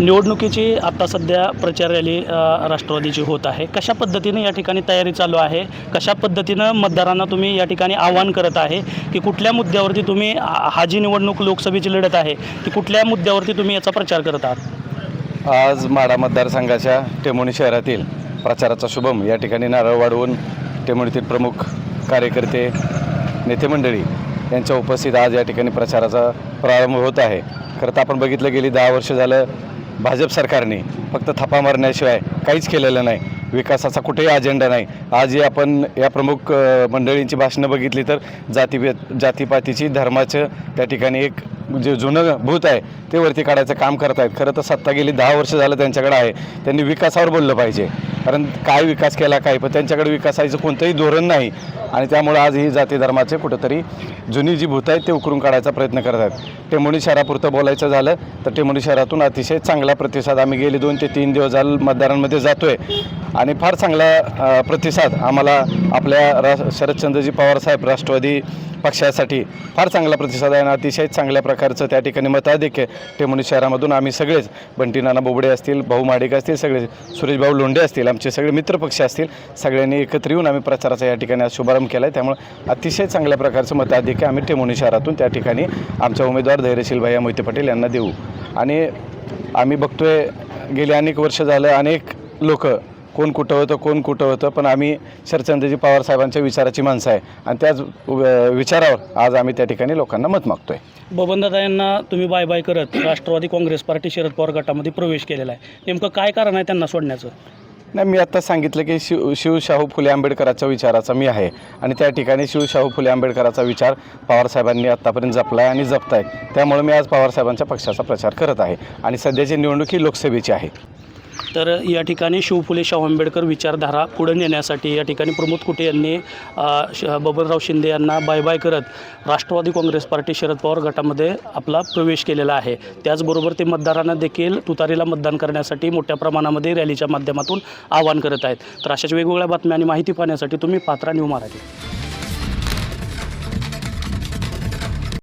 निवडणुकीची आता सध्या प्रचार रॅली राष्ट्रवादीची होत आहे. कशा पद्धतीने या ठिकाणी तयारी चालू आहे? कशा पद्धतीनं मतदारांना तुम्ही या ठिकाणी आवाहन करत आहे की कुठल्या मुद्द्यावरती तुम्ही हा हा जी निवडणूक लोकसभेची लढत आहे ती कुठल्या मुद्द्यावरती तुम्ही याचा प्रचार करत आहात? आज माडा मतदारसंघाच्या टेमोणी शहरातील प्रचाराचा शुभम या ठिकाणी नारळ वाढवून टेमोणीतील प्रमुख कार्यकर्ते नेते मंडळी यांच्या उपस्थित आज या ठिकाणी प्रचाराचा प्रारंभ होत आहे. खरं तर आपण बघितलं गेली दहा वर्ष झालं भाजप सरकारने फक्त थपा मारण्याशिवाय काहीच केलेलं नाही. विकासाचा कुठेही अजेंडा नाही. आजही आपण या प्रमुख मंडळींची भाषणं बघितली तर जाती जातीपातीची धर्माचं त्या ठिकाणी एक जे जुनं भूत आहे ते वरती काढायचं काम करत आहेत खरं तर सत्ता गेली दहा वर्ष झालं त्यांच्याकडे आहे. त्यांनी विकासावर बोललं पाहिजे. कारण काय विकास केला काय पण त्यांच्याकडे विकासाचं कोणतंही धोरण नाही. आणि त्यामुळे आज ही जाती धर्माचे कुठंतरी जुनी जी भूत आहेत ते उकरून काढायचा प्रयत्न करत आहेत टेमोणी शहरापुरतं बोलायचं झालं तर टेमोणी शहरातून अतिशय चांगला प्रतिसाद. आम्ही गेले दोन ते तीन दिवस झालं मतदारांमध्ये जातो आहे आणि फार चांगला प्रतिसाद आम्हाला आपल्या रा शरदचंद्रजी पवारसाहेब राष्ट्रवादी पक्षासाठी फार चांगला प्रतिसाद आहे आणि अतिशय चांगल्या प्रकारचं त्या ठिकाणी मताधिक्य टेमुनी शहरामधून आम्ही सगळेच बंटी नाना बोबडे असतील भाऊ माडिक असतील सगळे सुरेशभाऊ लोंढे असतील आमचे सगळे मित्रपक्ष असतील सगळ्यांनी एकत्र येऊन आम्ही प्रचाराचा या ठिकाणी आज शुभारंभ केला आहे त्यामुळे अतिशय चांगल्या प्रकारचं मताधिक्य आम्ही टेमुनी शहरातून त्या ठिकाणी आमच्या उमेदवार धैर्यशील भैया मोहिते पाटील यांना देऊ. आणि आम्ही बघतोय गेली अनेक वर्ष झालं अनेक लोक कोण कुठं होतं कोण कुठं होतं पण आम्ही शरचंद्रजी पवार साहेबांच्या विचाराची माणसं आहे. आणि त्याच विचारावर आज आम्ही त्या ठिकाणी लोकांना मत मागतोय. बबनदादा यांना तुम्ही बाय बाय करत राष्ट्रवादी काँग्रेस पार्टी शरद पवार गटामध्ये प्रवेश केलेला आहे. नेमकं काय कारण आहे त्यांना सोडण्याचं? नाही मी आत्ता सांगितलं की शिव शिव शाहू फुले आंबेडकराच्या विचाराचा मी आहे. आणि त्या ठिकाणी शिव शाहू फुले आंबेडकराचा विचार पवारसाहेबांनी आत्तापर्यंत जपला आहे आणि जपताय त्यामुळे मी आज पवारसाहेबांच्या पक्षाचा प्रचार करत आहे. आणि सध्याची निवडणूक ही लोकसभेची आहे. तर या ठिकाणी शिवफुले शाहू आंबेडकर विचारधारा पुढे नेण्यासाठी या ठिकाणी प्रमोद कुटे यांनी श बबनराव शिंदे यांना बाय बाय करत राष्ट्रवादी काँग्रेस पार्टी शरद पवार गटामध्ये आपला प्रवेश केलेला आहे. त्याचबरोबर ते मतदारांना देखील तुतारीला मतदान करण्यासाठी मोठ्या प्रमाणामध्ये रॅलीच्या माध्यमातून आवाहन करत आहेत. तर अशाच वेगवेगळ्या बातम्या आणि माहिती पाहण्यासाठी तुम्ही पात्रा न्यू मराठी.